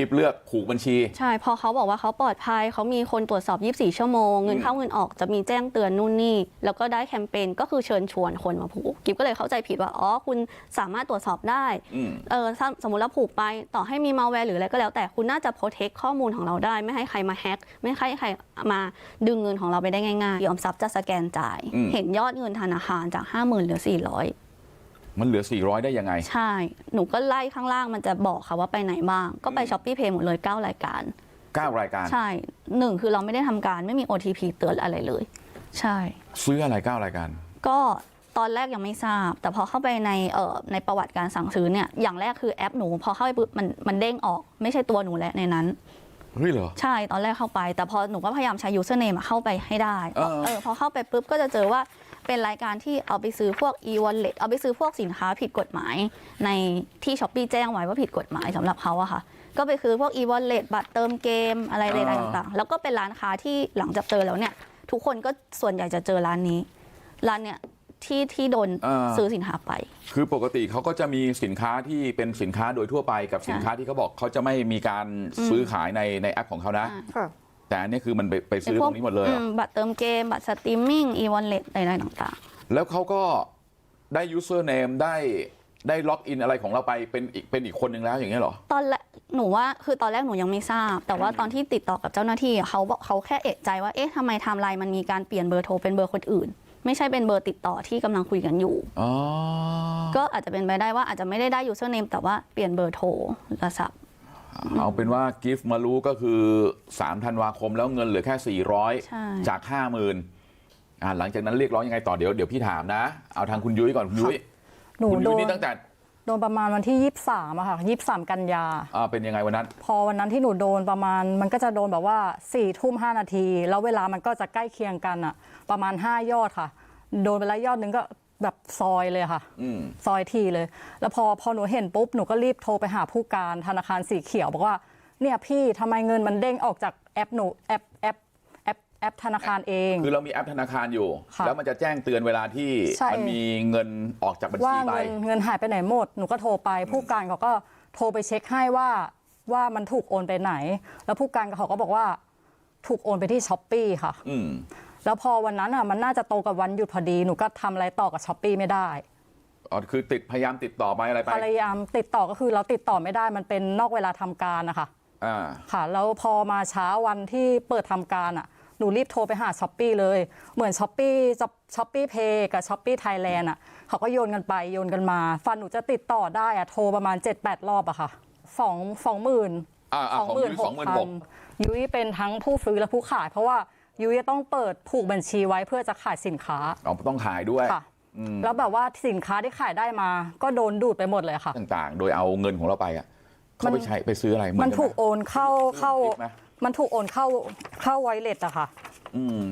กิฟเลือกผูกบัญชี ใช่ พอเขาบอกว่าเขาปลอดภัย เขามีคนตรวจสอบ 24 ชั่วโมง เงินเข้าเงินออกจะมีแจ้งเตือนนู่นนี่ แล้วก็ได้แคมเปญก็คือเชิญชวนคนมาผูก กิฟก็เลยเข้าใจผิดว่า อ๋อ คุณสามารถตรวจสอบได้อืมเออถ้าสมมติเราผูกไป ต่อให้มีมาแวร์หรืออะไรก็แล้วแต่ คุณน่าจะโปรเทคข้อมูลของเราได้ ไม่ให้ใครมาแฮ็ก ไม่ให้ใครมาดึงเงินของเราไปได้ง่ายๆ ยอมทรัพย์จะสแกนจ่ายอืมเห็นยอดเงินธนาคารจาก 50,000เหลือ400 มันเหลือ 400 ได้ยังไง ใช่ หนูก็ไล่ข้างล่างมันจะบอกค่ะว่าไปไหนบ้าง ก็ไปอืมช้อปปี้เพย์หมดเลย 9 รายการ 9 รายการ ใช่หนึ่งคือเราไม่ได้ทำการไม่มี OTP เตือนอะไรเลย ใช่ ซื้ออะไร 9 รายการ ก็ตอนแรกยังไม่ทราบ แต่พอเข้าไปในเอ่อในประวัติการสั่งซื้อเนี่ยอย่างแรกคือแอปหนู พอเข้าไปปุ๊บมันมันเด้งออกไม่ใช่ตัวหนูแล้วในนั้น เฮ้ยเหรอ ใช่ตอนแรกเข้าไป แต่พอหนูก็พยายามใช้ username อะเข้าไปให้ได้ เออ เออพอเข้าไปปุ๊บก็จะเจอว่า เป็นรายการที่เอาไปซื้อพวก e-wallet เอาไปซื้อพวกสินค้าผิดกฎหมาย ในที่ช้อปปี้แจ้งไว้ว่าผิดกฎหมายสำหรับเขาอะค่ะ ก็ไปซื้อพวก e-wallet บัตรเติมเกมอะไรใดๆต่างๆ แล้วก็เป็นร้านค้าที่หลังจากเจอแล้วเนี่ยทุกคนก็ส่วนใหญ่จะเจอร้านนี้ ร้านเนี่ยที่ที่โดนเออซื้อสินค้าไป คือปกติเขาก็จะมีสินค้าที่เป็นสินค้าโดยทั่วไปกับใช่สินค้าที่เขาบอกเขาจะไม่มีการซื้อขายในในแอปของเขานะอ่าค่ะ แต่อันนี้คือมันไปไปซื้อตรงนี้หมดเลยเหรออืมบัตรเติมเกมบัตรสตรีมมิ่ง e-wallet อะไรๆต่างๆ แล้วเขาก็ได้ username ได้ได้ล็อกอินอะไรของเราไปเป็นอีกเป็นอีกคนนึงแล้วอย่างเงี้ยเหรอ ตอนแรกหนูว่าคือตอนแรกหนูยังไม่ทราบ แต่ว่าตอนที่ติดต่อกับเจ้าหน้าที่อะเขาบอกเขาแค่เอะใจว่าเอ๊ะทำไมไทม์ไลน์มันมีการเปลี่ยนเบอร์โทรเป็นเบอร์คนอื่น ไม่ใช่เป็นเบอร์ติดต่อที่กำลังคุยกันอยู่อ๋อก็อาจจะเป็นไปได้ว่าอาจจะไม่ได้ได้ username แต่ว่าเปลี่ยนเบอร์โทรโทรศัพท์ เอาเป็นว่ากิฟต์มารู้ก็คือ3ธันวาคมแล้วเงินเหลือแค่ใช่400จาก50,000อ่าหลังจากนั้นเรียกร้องยังไงต่อเดี๋ยวเดี๋ยวพี่ถามนะเอาทางคุณยุ้ยก่อนคุณยุ้ยหนูคุณโดยุ้ยนนี่ตั้งแต่โดนประมาณวันที่ยี่สามอะค่ะยี่สามกันยาอ่าเป็นยังไงวันนั้น พอวันนั้นที่หนูโดนประมาณมันก็จะโดนแบบว่า4ี่ทุ่มห้านาที แล้วเวลามันก็จะใกล้เคียงกันอะประมาณ5ยอดค่ะ โดนไปแล้วยอดหนึ่งก็ แบบซอยเลยค่ะอืมซอยทีเลย แล้วพอพอหนูเห็นปุ๊บหนูก็รีบโทรไปหาผู้การธนาคารสีเขียวบอกว่าเนี่ยพี่ทำไมเงินมันเด้งออกจากแอปหนูแอปแอปแอปแอปธนาคารเอง คือเรามีแอปธนาคารอยู่ค่ะแล้วมันจะแจ้งเตือนเวลาที่ใช่มันมีเงินออกจากบัญว่าชีไปเงินเงินหายไปไหนหมดหนูก็โทรไปผู้การเขาก็โทรไปเช็คให้ว่าว่ามันถูกโอนไปไหน แล้วผู้การเขาก็บอกว่า ถูกโอนไปที่ช้อปปีค่ะ อืม แล้วพอวันนั้นอะมันน่าจะตรงกับวันหยุดพอดีหนูก็ทำอะไรต่อกับช้อปปีไม่ได้อ๋อคือติดพยายามติดต่อไปอะไรไปพยายามติดต่อก็คือเราติดต่อไม่ได้มันเป็นนอกเวลาทำการนะคะอ่าค่ะแล้วพอมาเช้าวันที่เปิดทำการอะหนูรีบโทรไปหาช้อปปีเลยเหมือนช้อปปี้ช้อปปี้เพย์กับช้อปปี้ไทยแลนด์อะเขาก็โยนกันไปโยนกันมา ฟันหนูจะติดต่อได้อะโทรประมาณ 7-8 รอบอะค่ะสองสองหมื่น อ่าอ่าของยุ้ยสองหมื่นหก ยุ้ยเป็นทั้งผู้ซื้อและผู้ขาย เพราะว่า ยุ้ยจะต้องเปิดผูกบัญชีไว้เพื่อจะขายสินค้าอ๋อต้องขายด้วยค่ะแล้วแบบว่าสินค้าที่ขายได้มา ก็โดนดูดไปหมดเลยค่ะ ต่างๆ โดยเอาเงินของเราไปอะเขามันไปใช้ไปซื้ออะไรเหมันนถูกไหโอนเข้าเข้าซื้อผิดไหมมันถูกโอนเข้าเข้าไวเลสอะค่ะ อืม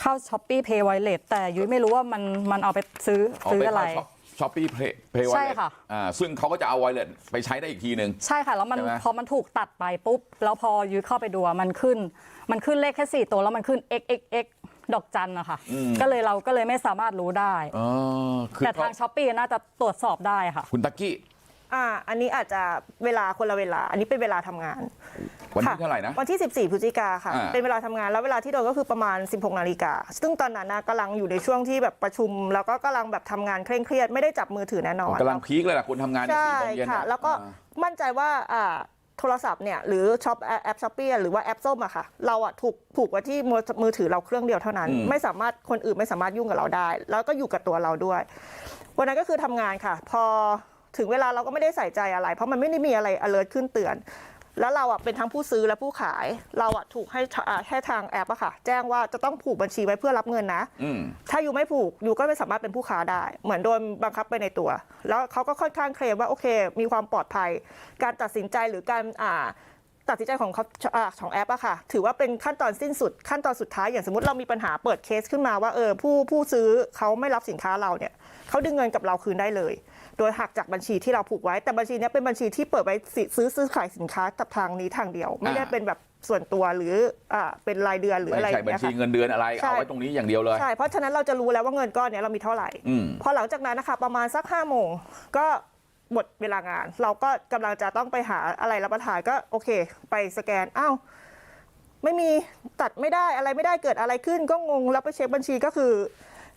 เข้าช้อปปี้เพย์ไวเลสแต่ยุ้ยไม่รู้ว่ามันมันเอาไปซื้อเอาซื้อไปอะไรเข้า ช้อปปี้เพย์เพย์ใช่ค่ะอ่าซึ่งเขาก็จะเอาไวเลตไปใช้ได้อีกทีหนึ่ง ใช่ค่ะ แล้วมันใช่ไหม พอมันถูกตัดไปปุ๊บ แล้วพอยุ้ยเข้าไปดูอะมันขึ้น มันขึ้นเลขแค่สี่ตัวแล้วมันขึ้น x x x ดอกจันนะคะก็เลยเราก็เลยไม่สามารถรู้ได้ อ๋อคือแต่ทางช้อปปี้น่าจะตรวจสอบได้ค่ะ คุณตักกี้ อ่า อันนี้อาจจะเวลาคนละเวลา อันนี้เป็นเวลาทำงานวันที่ค่ะเท่าไหร่นะ วันที่ 14 พฤศจิกาค่ะ อ่า เป็นเวลาทำงานแล้วเวลาที่โดนก็คือประมาณ 16 นาฬิกา ซึ่งตอนนั้นนะกำลังอยู่ในช่วงที่แบบประชุม แล้วก็กำลังแบบทำงานเคร่งเครียดไม่ได้จับมือถือแน่นอนกำลังพีคเลยล่ะคุณทำงานเนี่ยใช่สี่โมงเย็นค่ะ น่แล้วก็อ่า มั่นใจว่าอ่าโทรศัพท์เนี่ยหรือช็อปแอปช้อปปี้หรือว่าแอปส้มอะค่ะ เราอะถูกผูกไว้ที่มือมือถือเราเครื่องเดียวเท่านั้นไม่สามารถคนอื่นไม่สามารถยุ่งกับเราได้ แล้วก็อยู่กับตัวเราด้วย วันนั้นก็คือทำงานค่ะ พอ ถึงเวลาเราก็ไม่ได้ใส่ใจอะไร เพราะมันไม่ได้มีอะไร alert ขึ้นเตือน แล้วเราอะเป็นทั้งผู้ซื้อและผู้ขาย เราอะถูกให้อ่าให้ทางแอปอะค่ะ แจ้งว่าจะต้องผูกบัญชีไว้เพื่อรับเงินนะอืมถ้าอยู่ไม่ผูกอยู่ก็ไม่สามารถเป็นผู้ค้าได้ เหมือนโดนบังคับไปในตัว แล้วเขาก็ค่อนข้างเคลมว่าโอเค มีความปลอดภัย การตัดสินใจหรือการอ่า ตัดสินใจของเขาอ่าของแอปอะค่ะ ถือว่าเป็นขั้นตอนสิ้นสุดขั้นตอนสุดท้ายอย่างสมมติเรามีปัญหาเปิดเคสขึ้นมาว่าเออผู้ผู้ซื้อเขาไม่รับสินค้าเราเนี่ยเขาดึงเงินกับเราคืนได้เลย โดยหักจากบัญชีที่เราผูกไว้แต่บัญชีเนี้ยเป็นบัญชีที่เปิดไว้สิซื้อซื้อขายสินค้ากับทางนี้ทางเดียว ไม่ได้อ่าเป็นแบบส่วนตัวหรืออ่าเป็นรายเดือนหรืออะไรไม่อใช่ย่างบัญเงี้ยชีค่ะเงินเดือนอะไรใช่เอาไว้ตรงนี้อย่างเดียวเลยใช่เพราะฉะนั้นเราจะรู้แล้วว่าเงินก้อนเนี้ยเรามีเท่าไหร่อืมพอหลังจากนั้นนะคะประมาณสักห้าโมงก็ หมดเวลางาน เราก็กำลังจะต้องไปหาอะไรรับประทานก็โอเค ไปสแกนอ้าวไม่มีตัดไม่ได้อะไรไม่ได้เกิดอะไรขึ้น ก็งงแล้วไปเช็คบัญชีก็คือ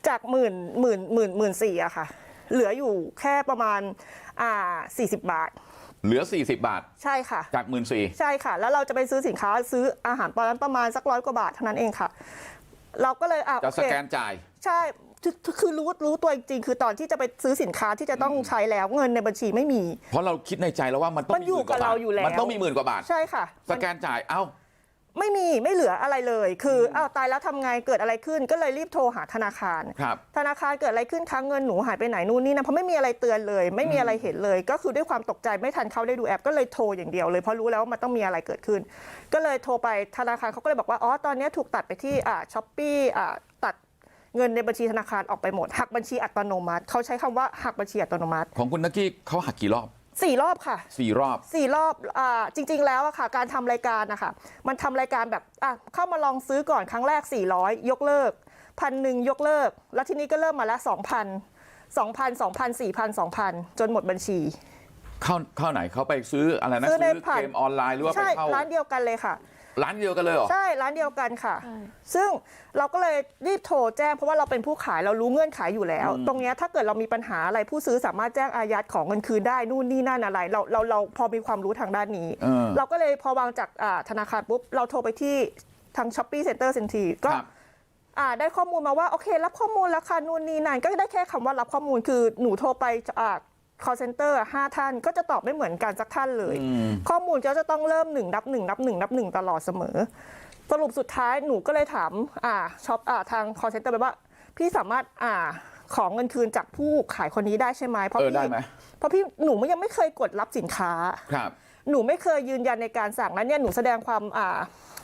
จากหมื่นหมื่นหมื่นหมื่นสี่อะค่ะ เหลืออยู่แค่ประมาณอ่าสี่สิบบาท เหลือ 40 บาท ใช่ค่ะ จากหมื่นสี่ใช่ค่ะ แล้วเราจะไปซื้อสินค้าซื้ออาหารตอนนั้นประมาณสักร้อยกว่าบาทเท่านั้นเองค่ะ เราก็เลยอะจะโอสเค แกนจ่าย ใช่ คือคือรู้รู้ตัวจริงๆคือตอนที่จะไปซื้อสินค้าที่จะต้องใช้แล้วเงินในบัญชีไม่มี เพราะเราคิดในใจแล้วว่ามันต้องมันอยู่หมื่กว่ากับเราบทอยู่แล้ว มันต้องมีหมื่นกว่าบาท ใช่ค่ะ สแกนจ่ายเอ้า ไม่มีไม่เหลืออะไรเลย คืออ้าวตายแล้วทำไงเกิดอะไรขึ้นก็เลยรีบโทรหาธนาคาร ครับ ธนาคารเกิดอะไรขึ้นค้างเงินหนูหายไปไหนนู่นนี่นะเพราะไม่มีอะไรเตือนเลย ไม่มีอะไรเห็นเลย ก็คือด้วยความตกใจไม่ทันเขาได้ดูแอปก็เลยโทรอย่างเดียวเลยเพราะรู้แล้วว่ามันต้องมีอะไรเกิดขึ้น ก็เลยโทรไปธนาคารเขาก็เลยบอกว่าอ๋อตอนนี้ถูกตัดไปที่อ่าช้อปปี้อ่าตัด เงินในบัญชีธนาคารออกไปหมด หักบัญชีอัตโนมัติ เขาใช้คำว่าหักบัญชีอัตโนมัติ ของคุณนักกี้เขาหักกี่รอบสี่รอบค่ะสี่รอบสี่รอบอ่าจริง ๆ แล้วอะค่ะ การทำรายการนะคะมันทำรายการแบบอะเข้ามาลองซื้อก่อนครั้งแรก 400 ยกเลิกพันหนึ่งยกเลิก แล้วทีนี้ก็เริ่มมาแล้ว 2,000 2,000 2,000 4,000 2,000 จนหมดบัญชี เข้าเข้าไหนเขาไปซื้ออะไรนะซื้ซื้ออในเกผ่านมออนไลน์หรือว่าไปใช่เข้าร้านเดียวกันเลยค่ะ ร้านเดียวกันเลยเหรอ ใช่ร้านเดียวกันค่ะใช่ซึ่งเราก็เลยรีบโทรแจ้งเพราะว่าเราเป็นผู้ขายเรารู้เงื่อนไขอยู่แล้ว ตรงเนี้ยถ้าเกิดเรามีปัญหาอะไรผู้ซื้อสามารถแจ้งอายัดของเงินคืนได้นู่นนี่นั่นอะไร เราเราเราพอมีความรู้ทางด้านนี้ เออเราก็เลยพอวางจากอ่าธนาคารปุ๊บเราโทรไปที่ทาง s h อ p e e Center ทันทีก็ครับ อ่าได้ข้อมูลมาว่าโอเครับข้อมูลแล้วค่ะนู่นนี่นั่นก็ได้แค่คำว่ารับข้อมูลคือหนูโทรไปอ่า call center ห้าท่านก็จะตอบไม่เหมือนกันสักท่านเลย ข้อมูลก็จะต้องเริ่มหนึ่งนับหนึ่งนับหนึ่งนับหนึ่งตลอดเสมอ สรุปสุดท้ายหนูก็เลยถามอ่าช็อปอ่าทาง call center ไปว่า พี่สามารถอ่าของเงินคืนจากผู้ขายคนนี้ได้ใช่ไหมเพราะเออพี่ได้ไหม เพราะพี่หนูยังไม่เคยกดรับสินค้า ครับ หนูไม่เคยยืนยันในการสั่งนั้นเนี่ยหนูแสดงความอ่า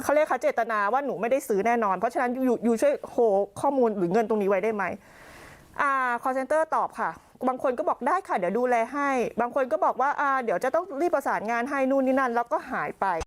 เขาเรียกค่ะเจตนาว่าหนูไม่ได้ซื้อแน่นอน เพราะฉะนั้นอยู่อยู่ช่วยโฮข้อมูลหรือเงินตรงนี้ไว้ได้ไหมอ่า call center ตอบค่ะ บางคนก็บอกได้ค่ะเดี๋ยวดูแลให้ บางคนก็บอกว่าอ่าเดี๋ยวจะต้องรีบประสานงานให้นู่นนี่นั่นแล้วก็หายไป